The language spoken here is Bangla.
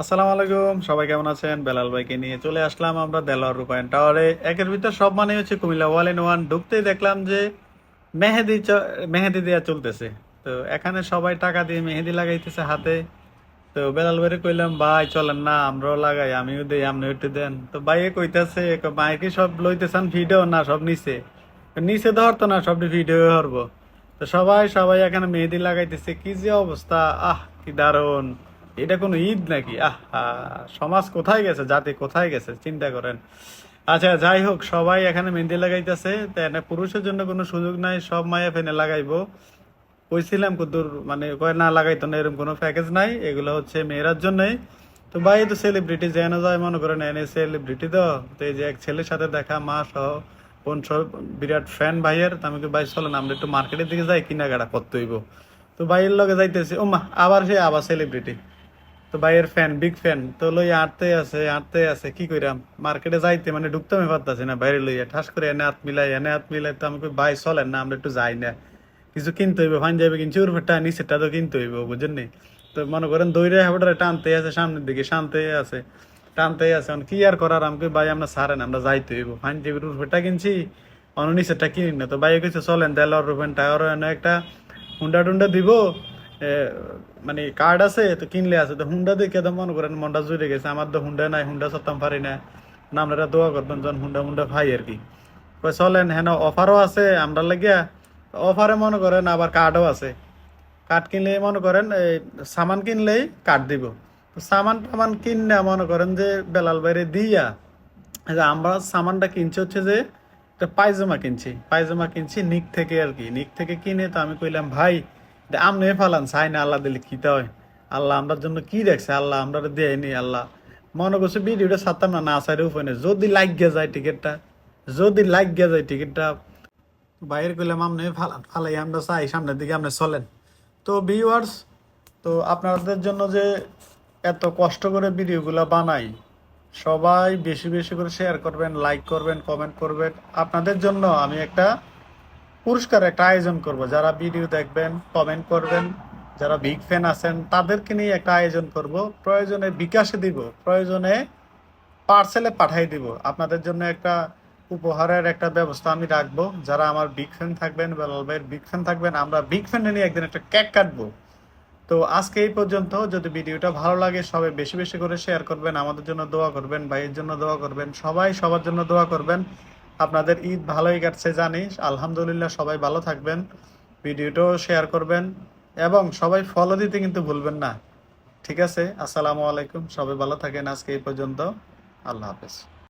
আসসালামু আলাইকুম, সবাই কেমন আছেন? বেলাল ভাইকে নিয়ে চলে আসলাম আমরা দেলোয়ার রূপায়ণ টাওয়ারে। একের ভিতর সব মানে হচ্ছে কুমিল্লা ওয়াল ইন ওয়ান ঢুকতেই দেখলাম যে মেহেদি মেহেদি দেওয়া চলতেছে। তো এখানে সবাই টাকা দিয়ে মেহেদি লাগাইতেছে হাতে। তো বেলাল ভাইরে কইলাম, ভাই, চলেন না, আমরাও লাগাই, আমিও দেই, আপনিও একটু দেন। তো ভাইয়ে কইতেছে ভাই কি সব লইতেছেন ভিডিও? না, সব নিচে। নিচে ধরতো না, সব ভিডিও হরবো তো সবাই সবাই এখানে মেহেদি লাগাইতেছে। কি যে অবস্থা, আহ, কি দারুণ। এটা কোনো ঈদ নাকি? আহ, সমাজ কোথায় গেছে? জাতি কোথায় গেছে? চিন্তা করেন। আচ্ছা যাই হোক, সবাই এখানে মেহেন্দি লাগাইতেছে। তো এনে পুরুষের জন্য কোনো সুযোগ নাই, সব মায়া ফেনে লাগাইবো। কইছিলাম কুদুর মানে কয়, না, লাগাইতো না, এরকম কোনো প্যাকেজ নাই। এগুলো হচ্ছে মেয়েরার জন্যই। তো ভাই তো সেলিব্রিটি যেন যায়, মনে করেন, এনে সেলিব্রিটি তো। তো এই যে এক ছেলের সাথে দেখা, মা সহ বোন সহ, বিরাট ফ্যান ভাইয়ের। তো আমি ভাই, চলেন, আমরা একটু মার্কেটের দিকে যাই, কেনাকাটা করতে হইব। তো ভাইয়ের লগে যাইতেছি। ও মা আবার সে আবার সেলিব্রিটি তো ভাইয়ের ফ্যান বিগ ফ্যান তো লই আটতে আছে আটতে আছে, কি কইরাম? মার্কেটে যাইতে মানে ঢুকতে আমি পারতাছি না বাইরে লইয়া। ঠাস করে এনে হাত মিলাই, এনে হাত মিলাই তো আমি কই ভাই, চলেন না, আমরা একটু যাই না। কিছু কিনতে হইবে, ফাইন যাবে কিনছি ওর ফেরটা নিচেরটা তো কিনতে হইবে, বুঝেন নি? তো মনে করেন দৌড়ে হাবড়ে টানতে আছে, সামনের দিকে শান্তে আছে, টানতে আছে। এখন কি আর করার? আমাকে, ভাই, আমরা সারেন, আমরা যাইতে হইব। ফাইন যাবে ওর ফেরটা কিনছি, অন্য নিচেরটা কিনি না। তো ভাই কইছে, চলেন রুবেন টায়ার এনে একটা হুন্ডা টুন্ডা দিব মানে কার্ড আছে, তো কিনলে আছে। তো হুন্ডা দেখে তো মনে করেন মনটা জুড়ে গেছে। আমার তো হুন্ডা নাই হুন্ডা সত্তাম পারি না। আপনারা দোয়া করবেন যখন হুন্ডা হুন্ডা ভাই আর কি। চলেন, হেন অফারও আছে আমরা লাগিয়া। অফারে মনে করেন আবার কার্ডও আছে। কার্ড কিনলে মনে করেন, এই সামান কিনলেই কার্ড দিব। সামান টামান কিনে মনে করেন যে বেলাল বাইরে দিয়া আমরা সামানটা কিনছি হচ্ছে যে পায়জামা কিনছি। পায়জামা কিনছি নিক থেকে আর কি। নিক থেকে কিনে তো আমি কইলাম, ভাই আমনে ফালান, চাই না আল্লাহ দিলে কি হয়? আল্লাহ আমরার জন্য কি দেখছে? আল্লাহ আমরা দেয়নি আল্লাহ। মনে করছে ভিডিওটা ছাড়তাম না না সাইড উপায় নেই। যদি লাগিয়ে যায় টিকিটটা, যদি লাগিয়ে যায় টিকিটটা, বাইরে করলাম আমনে ফালান, ফালাই আমরা চাই, সামনের দিকে আপনি চলেন। তো ভিউয়ার্স তো আপনাদের জন্য যে এত কষ্ট করে ভিডিওগুলো বানাই, সবাই বেশি বেশি করে শেয়ার করবেন লাইক করবেন কমেন্ট করবেন। আপনাদের জন্য আমি একটা পুরস্কার একটা আয়োজন করব। যারা ভিডিও দেখবেন কমেন্ট করবেন, যারা বিগ ফ্যান আছেন, তাদেরকে নিয়ে একটা আয়োজন করব। প্রয়োজনে বিকাশে দিব, প্রয়োজনে পার্সেলে পাঠাই দিব। আপনাদের জন্য একটা উপহারের একটা ব্যবস্থা আমি রাখব। যারা আমার বিগ ফ্যান থাকবেন, বেলাল ভাইয়ের বিগ ফ্যান থাকবেন, আমরা বিগ ফ্যান নিয়ে একদিন একটা কেক কাটবো। তো আজকে এই পর্যন্ত, যদি ভিডিওটা ভালো লাগে, সবাই বেশি বেশি করে শেয়ার করবেন, আমাদের জন্য দোয়া করবেন, ভাইয়ের জন্য দোয়া করবেন, সবাই সবার জন্য দোয়া করবেন। আপনাদের ঈদ ভালোই কাটছে জানি। আলহামদুলিল্লাহ সবাই ভালো থাকবেন, ভিডিওটাও শেয়ার করবেন, এবং সবাই ফলো দিতে কিন্তু ভুলবেন না। ঠিক আছে, আসসালামু আলাইকুম, সবাই ভালো থাকেন আজকে এই পর্যন্ত। আল্লাহ হাফেজ।